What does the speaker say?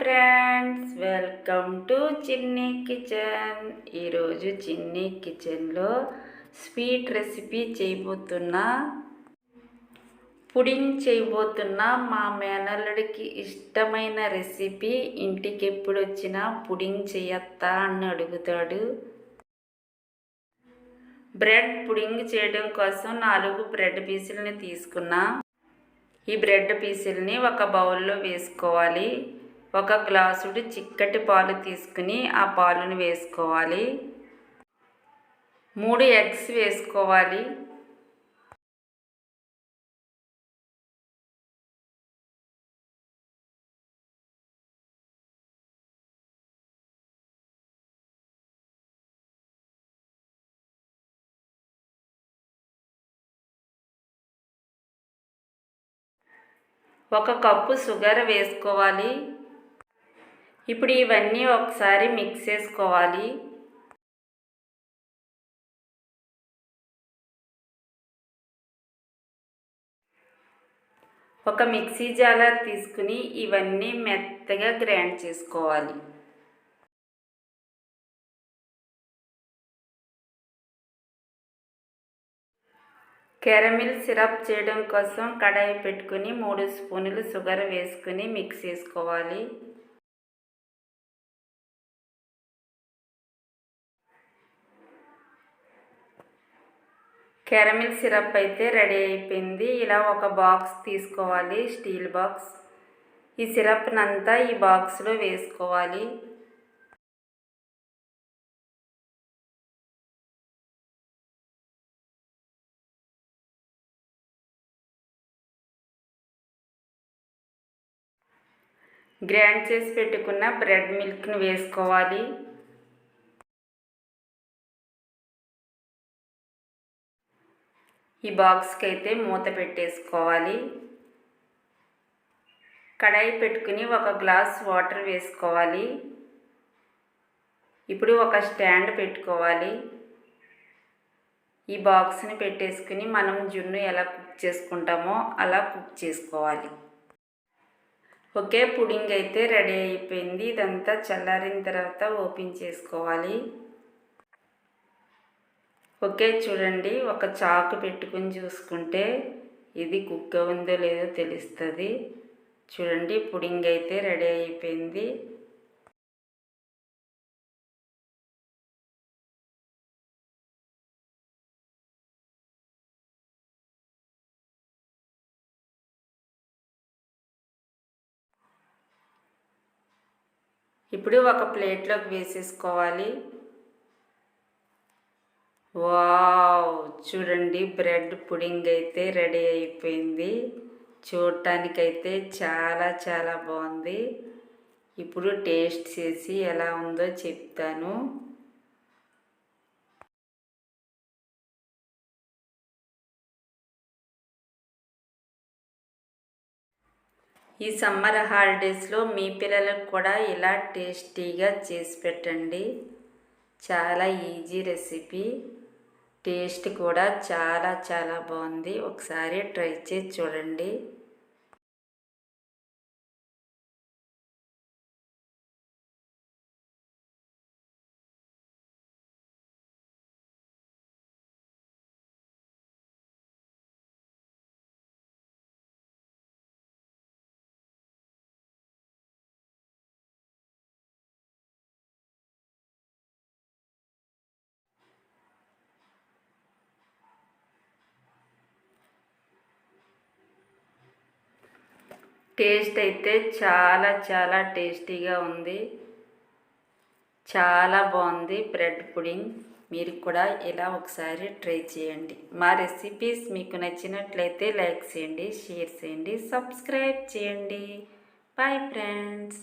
Friends welcome to Chinni kitchen. ఈరోజు చిన్ని కిచెన్లో sweet recipe చేయబోతున్నా పుడింగ్ చేయబోతున్నా. మా మేనల్లుడికి ఇష్టమైన రెసిపీ ఇంటికి ఎప్పుడు వచ్చినా పుడింగ్ చేయత్తా అని అడుగుతాడు. బ్రెడ్ పుడింగ్ చేయడం కోసం నాలుగు బ్రెడ్ పీసులని తీసుకున్నా. ఈ బ్రెడ్ పీసుల్ని ఒక బౌల్లో వేసుకోవాలి. ఒక గ్లాసుడు చిక్కటి పాలు తీసుకుని ఆ పాలును వేసుకోవాలి. మూడు ఎగ్స్ వేసుకోవాలి. ఒక కప్పు షుగర్ వేసుకోవాలి. ఇప్పుడు ఇవన్నీ ఒకసారి మిక్స్ చేసుకోవాలి. ఒక మిక్సీ జాలర్ తీసుకుని ఇవన్నీ మెత్తగా గ్రైండ్ చేసుకోవాలి. కెరమిల్ సిరప్ చేయడం కోసం కడాయి పెట్టుకుని మూడు స్పూన్లు షుగర్ వేసుకుని మిక్స్ చేసుకోవాలి. కెరమిల్ సిరప్ అయితే రెడీ అయిపోయింది. ఇలా ఒక బాక్స్ తీసుకోవాలి స్టీల్ బాక్స్. ఈ సిరప్నంతా ఈ బాక్స్లో వేసుకోవాలి. గ్రైండ్ చేసి పెట్టుకున్న బ్రెడ్ మిల్క్ని వేసుకోవాలి. ఈ బాక్స్కి అయితే మూత పెట్టేసుకోవాలి. కడాయి పెట్టుకుని ఒక గ్లాస్ వాటర్ వేసుకోవాలి. ఇప్పుడు ఒక స్టాండ్ పెట్టుకోవాలి. ఈ బాక్స్ని పెట్టేసుకుని మనం జున్ను ఎలా కుక్ చేసుకుంటామో అలా కుక్ చేసుకోవాలి. ఒకే పుడింగ్ అయితే రెడీ అయిపోయింది. ఇదంతా చల్లారిన తర్వాత ఓపెన్ చేసుకోవాలి. ఓకే చూడండి. ఒక చాకు పెట్టుకుని చూసుకుంటే ఇది కుక్క ఉందో లేదో తెలుస్తుంది. చూడండి పుడింగ్ అయితే రెడీ అయిపోయింది. ఇప్పుడు ఒక ప్లేట్లోకి వేసేసుకోవాలి. వావ్! చూడండి బ్రెడ్ పుడింగ్ అయితే రెడీ అయిపోయింది. చూడటానికైతే చాలా చాలా బాగుంది. ఇప్పుడు టేస్ట్ చేసి ఎలా ఉందో చెప్తాను. ఈ సమ్మర్ హాలిడేస్లో మీ పిల్లలకు కూడా ఇలా టేస్టీగా చేసి పెట్టండి. చాలా ఈజీ రెసిపీ. టేస్ట్ కూడా చాలా చాలా బాగుంది. ఒకసారి ట్రై చేసి చూడండి. టేస్ట్ అయితే చాలా చాలా టేస్టీగా ఉంది. చాలా బాగుంది బ్రెడ్ పుడింగ్. మీరు కూడా ఇలా ఒకసారి ట్రై చేయండి. మా రెసిపీస్ మీకు నచ్చినట్లయితే లైక్ చేయండి షేర్ చేయండి సబ్స్క్రైబ్ చేయండి. Bye friends